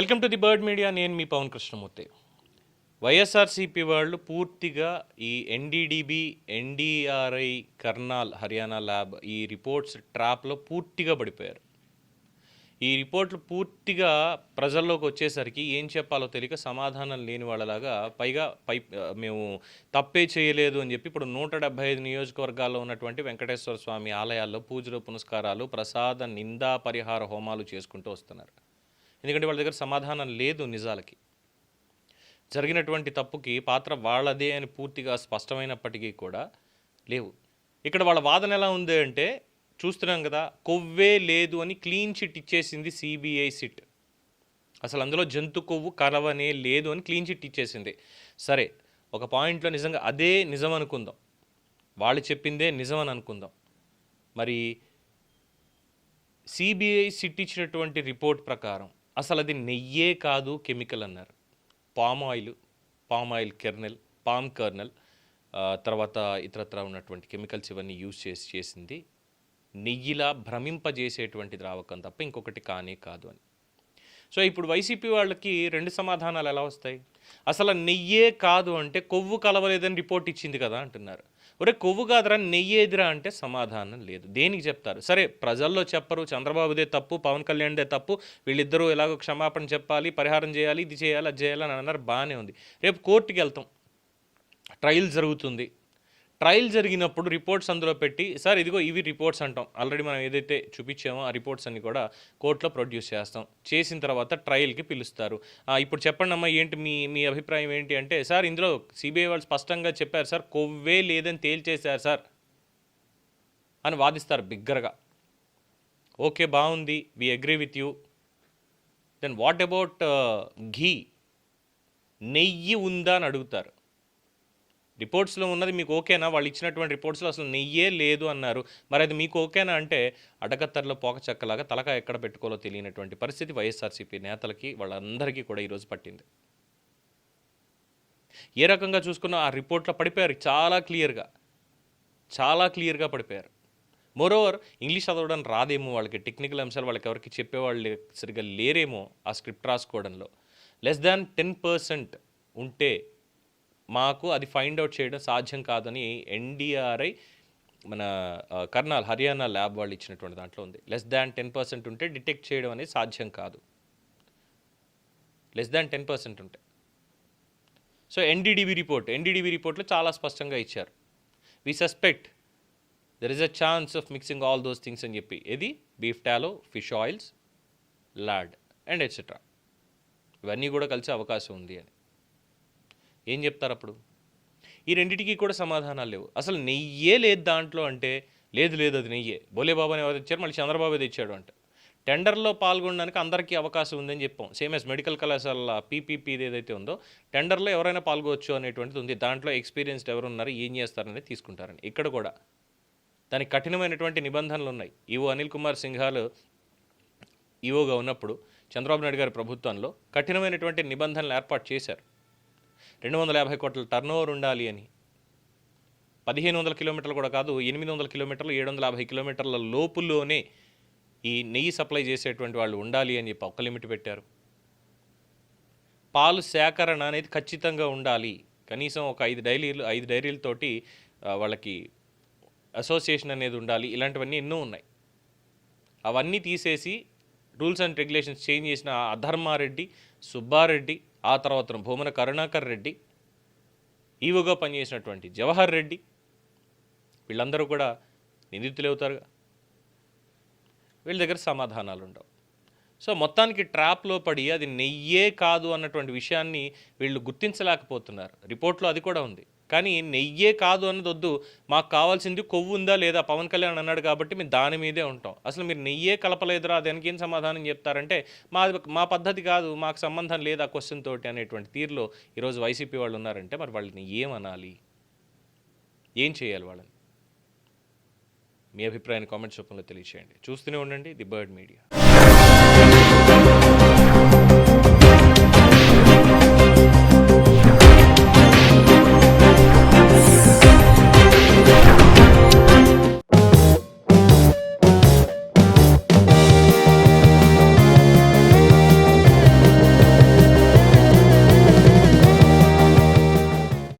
Welcome to the bird media. నేను మీ Pavan Krishnamurthy. YSRCP వాళ్ళు పూర్తిగా ఈ NDDB NDRI Karnal Haryana lab ఈ రిపోర్ట్స్ ట్రాప్లో పూర్తిగా పడిపోయారు. ఈ రిపోర్ట్లు పూర్తిగా ప్రజల్లోకి వచ్చేసరికి ఏం చెప్పాలో తెలియక సమాధానం లేని వాళ్ళలాగా పైగా పై మేము తప్పే చేయలేదు అని చెప్పి ఇప్పుడు నూట డెబ్బై ఐదు నియోజకవర్గాల్లో ఉన్నటువంటి వెంకటేశ్వర స్వామి ఆలయాల్లో పూజలు పునస్కారాలు ప్రసాద నిందా పరిహార హోమాలు చేసుకుంటూ వస్తున్నారు. ఎందుకంటే వాళ్ళ దగ్గర సమాధానం లేదు నిజాలకి. జరిగినటువంటి తప్పుకి పాత్ర వాళ్ళదే అని పూర్తిగా స్పష్టమైనప్పటికీ కూడా లేవు. ఇక్కడ వాళ్ళ వాదన ఎలా ఉంది అంటే చూస్తున్నాం కదా కొవ్వే లేదు అని క్లీన్ చిట్ ఇచ్చేసింది సిబిఐ సిట్. అసలు అందులో జంతు కొవ్వు కలవనే లేదు అని క్లీన్ చిట్ ఇచ్చేసింది. సరే ఒక పాయింట్లో నిజంగా అదే నిజం అనుకుందాం. వాళ్ళు చెప్పిందే నిజం అని అనుకుందాం. మరి సిబిఐ సిట్ ఇచ్చినటువంటి రిపోర్ట్ ప్రకారం అసలు అది నెయ్యే కాదు కెమికల్ అన్నారు. Palm oil palm oil kernel palm kernel తర్వాత ఇతరత్ర ఉన్నటువంటి కెమికల్స్ ఇవన్నీ యూజ్ చేసి చేసింది. నెయ్యిలా భ్రమింపజేసేటువంటి ద్రావకం తప్ప ఇంకొకటి కానే కాదు అని. సో ఇప్పుడు వైసీపీ వాళ్ళకి రెండు సమాధానాలు ఎలా వస్తాయి? అసలు నెయ్యే కాదు అంటే కొవ్వు కలవలేదని రిపోర్ట్ ఇచ్చింది కదా అంటున్నారు. ఒరే కొవ్వు కాదురా నెయ్యి అంటే సమాధానం లేదు. దేనికి చెప్తారు? సరే ప్రజల్లో చెప్పరు చంద్రబాబుదే తప్పు పవన్ కళ్యాణ్దే తప్పు వీళ్ళిద్దరూ ఎలాగో క్షమాపణ చెప్పాలి పరిహారం చేయాలి ఇది చేయాలి అది చేయాలి అని అన్నారు బాగానే ఉంది. రేపు కోర్టుకి వెళ్తాం ట్రయల్ జరుగుతుంది. ట్రయల్ జరిగినప్పుడు రిపోర్ట్స్ అందులో పెట్టి సార్ ఇదిగో ఇవి రిపోర్ట్స్ అంటాం. ఆల్రెడీ మనం ఏదైతే చూపించామో ఆ రిపోర్ట్స్ అన్ని కూడా కోర్టులో ప్రొడ్యూస్ చేస్తాం. చేసిన తర్వాత ట్రయల్కి పిలుస్తారు. ఇప్పుడు చెప్పండి అమ్మా ఏంటి మీ మీ అభిప్రాయం ఏంటి అంటే సార్ ఇందులో సిబిఐ వాళ్ళు స్పష్టంగా చెప్పారు సార్ కొవ్వే లేదని తేల్చేశారు సార్ అని వాదిస్తారు బిగ్గరగా. ఓకే బాగుంది we agree with you. Then what about ghee? నెయ్యి ఉందా అని అడుగుతారు. రిపోర్ట్స్లో ఉన్నది మీకు ఓకేనా? వాళ్ళు ఇచ్చినటువంటి రిపోర్ట్స్లో అసలు నెయ్యే లేదు అన్నారు. మరి అది మీకు ఓకేనా అంటే అడగత్తర్లో పోకచక్కలాగా తలక ఎక్కడ పెట్టుకోవాలో తెలియనటువంటి పరిస్థితి వైఎస్ఆర్సీపీ నేతలకి వాళ్ళందరికీ కూడా ఈరోజు పట్టింది. ఏ రకంగా చూసుకున్నా ఆ రిపోర్ట్లో పడిపోయారు. చాలా క్లియర్గా చాలా క్లియర్గా పడిపోయారు. మోరోవర్ ఇంగ్లీష్ చదవడం రాదేమో వాళ్ళకి టెక్నికల్ అంశాలు వాళ్ళకి ఎవరికి చెప్పేవాళ్ళు సరిగ్గా లేరేమో ఆ స్క్రిప్ట్ రాసుకోవడంలో. లెస్ దాన్ టెన్ పర్సెంట్ ఉంటే మాకు అది ఫైండ్ అవుట్ చేయడం సాధ్యం కాదని ఎన్డీఆర్ఐ మన కర్నాల్ హర్యానా ల్యాబ్ వాళ్ళు ఇచ్చినటువంటి దాంట్లో ఉంది. లెస్ దాన్ టెన్ పర్సెంట్ ఉంటే డిటెక్ట్ చేయడం అనేది సాధ్యం కాదు. లెస్ దాన్ టెన్ పర్సెంట్ ఉంటే. సో ఎన్డీడీబీ రిపోర్ట్ ఎన్డీడీబీ రిపోర్ట్లో చాలా స్పష్టంగా ఇచ్చారు. We suspect there is a chance of mixing all those things అని చెప్పి. ఇది beef tallow fish oils lard and etcetera ఇవన్నీ కూడా కలిసే అవకాశం ఉంది అని. ఏం చెప్తారు అప్పుడు? ఈ రెండింటికి కూడా సమాధానాలు లేవు. అసలు నెయ్యే లేదు దాంట్లో అంటే లేదు లేదు అది నెయ్యే. బోలే బాబాని ఎవరు తెచ్చారు మళ్ళీ చంద్రబాబు తెచ్చాడు అంట. టెండర్లో పాల్గొనడానికి అందరికీ అవకాశం ఉందని చెప్పాం. సేమ్ ఎస్ మెడికల్ కళాశాల పీపీపీ ఏదైతే ఉందో టెండర్లో ఎవరైనా పాల్గొచ్చు అనేటువంటిది ఉంది. దాంట్లో ఎక్స్పీరియన్స్డ్ ఎవరున్నారు ఏం చేస్తారనేది తీసుకుంటారని ఇక్కడ కూడా దానికి కఠినమైనటువంటి నిబంధనలు ఉన్నాయి. ఈవో అనిల్ కుమార్ సింఘాల్ ఈవోగా ఉన్నప్పుడు చంద్రబాబు నాయుడు గారి ప్రభుత్వంలో కఠినమైనటువంటి నిబంధనలు ఏర్పాటు చేశారు. రెండు వందల యాభై కోట్ల టర్న్ ఓవర్ ఉండాలి అని. పదిహేను వందల కిలోమీటర్లు కూడా కాదు ఎనిమిది వందల కిలోమీటర్లు ఏడు వందల యాభై కిలోమీటర్ల లోపులోనే ఈ నెయ్యి సప్లై చేసేటువంటి వాళ్ళు ఉండాలి అని చెప్పి ఒక లిమిట్ పెట్టారు. పాలు సేకరణ అనేది ఖచ్చితంగా ఉండాలి. కనీసం ఒక ఐదు డైరీలు ఐదు డైరీలతోటి వాళ్ళకి అసోసియేషన్ అనేది ఉండాలి. ఇలాంటివన్నీ ఎన్నో ఉన్నాయి. అవన్నీ తీసేసి రూల్స్ అండ్ రెగ్యులేషన్స్ చేంజ్ చేసిన అధర్మారెడ్డి సుబ్బారెడ్డి ఆ తర్వాత భూమన కరుణాకర్ రెడ్డి ఈవోగా పనిచేసినటువంటి జవహర్ రెడ్డి వీళ్ళందరూ కూడా నిందితులవుతారుగా వీళ్ళ దగ్గర సమాధానాలు ఉండవు. సో మొత్తానికి ట్రాప్లో పడి అది నెయ్యే కాదు అన్నటువంటి విషయాన్ని వీళ్ళు గుర్తించలేకపోతున్నారు. రిపోర్ట్లో అది కూడా ఉంది. కానీ నెయ్యే కాదు అన్నది వద్దు. మాకు కావాల్సింది కొవ్వు ఉందా లేదా? పవన్ కళ్యాణ్ అన్నాడు కాబట్టి మేము దాని మీదే ఉంటాం. అసలు మీరు నెయ్యే కలపలేదురా దానికి ఏం సమాధానం చెప్తారంటే మా మా పద్ధతి కాదు మాకు సంబంధం లేదు ఆ క్వశ్చన్ తోటి అనేటువంటి తీరులో ఈరోజు వైసీపీ వాళ్ళు ఉన్నారంటే మరి వాళ్ళని ఏమనాలి? ఏం చేయాలి వాళ్ళని? మీ అభిప్రాయాన్ని కామెంట్స్ రూపంలో తెలియచేయండి. చూస్తూనే ఉండండి ది బర్డ్ మీడియా.